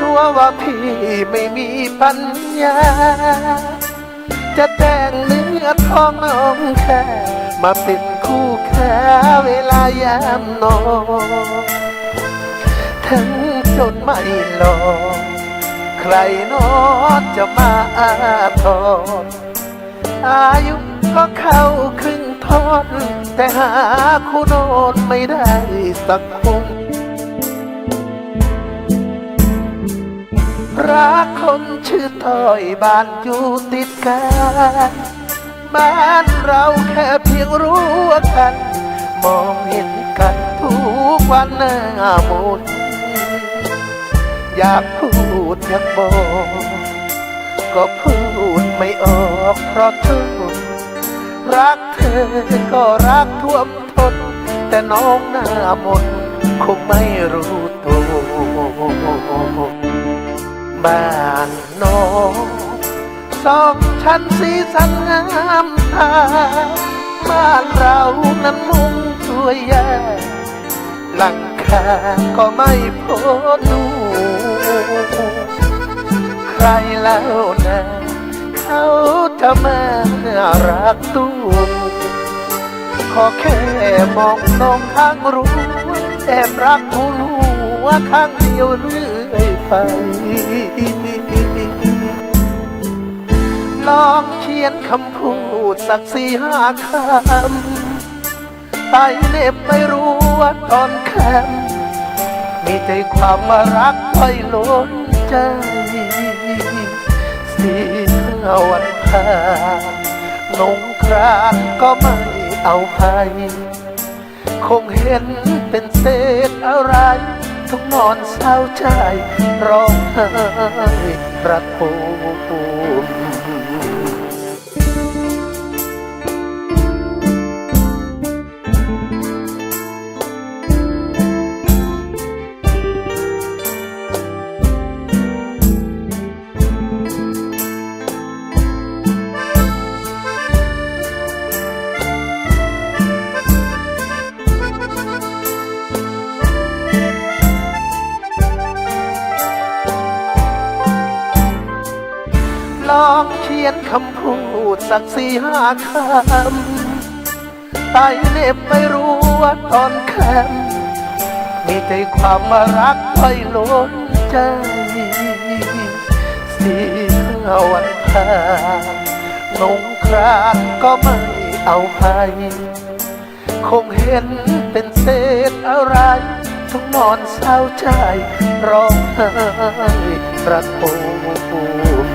ตัวว่าพี่ไม่มีปัญญา จะแต่งเนื้อทองน้องแค่มาเป็นคู่แค่เวลายามนอนทั้งจนไม่หลอกใครนอจะมาอาทรอายุก็เข้าครึ่งทอด แต่หาคู่โนนไม่ได้สักคน รักคนชื่อต้อยบ้านอยู่ติดกันบ้านเราแค่เพียงรู้กัน มองเห็นกันทุกวันหน้ามนอยากพูดอยากบอกก็พูดไม่ออกเพราะเธอรักเธอก็รักท่วมทน แต่น้องหน้ามนคงไม่รู้ตัว บ้านนองสองชั้นสีสันงามตาบ้านเรานั้นมุงสวยแย่หลังคาก็ไม่พ้นดูใครแล้วนะเขาจะมารักตัวขอแค่มองน้องข้างรู้แอบรักผู้รู้ว่าข้างเดียวเรื่อ ไป ลองเขียนคำพูดสักสี่ห้าคำไปเหน็บไม่รู้ว่าตอนแคมมีใจความว่ารักไว้ล้นใจสีห้าวันผ่านนงครานก็ไม่เอาภัยคงเห็นเป็นเศษอะไร ต้องนอนเศร้าใจร้องไห้ระทม ลองเขียนคำพูดสักสี่ห้าคำไปเหน็บไม่รู้ว่าตอนแคมมีใจความว่ารักไว้ล้นใจสีห้าวันผ่านนงครานก็ไม่เอาภัยคงเห็นเป็นเศษอะไรต้องนอนเศร้าใจร้องไห้ประทม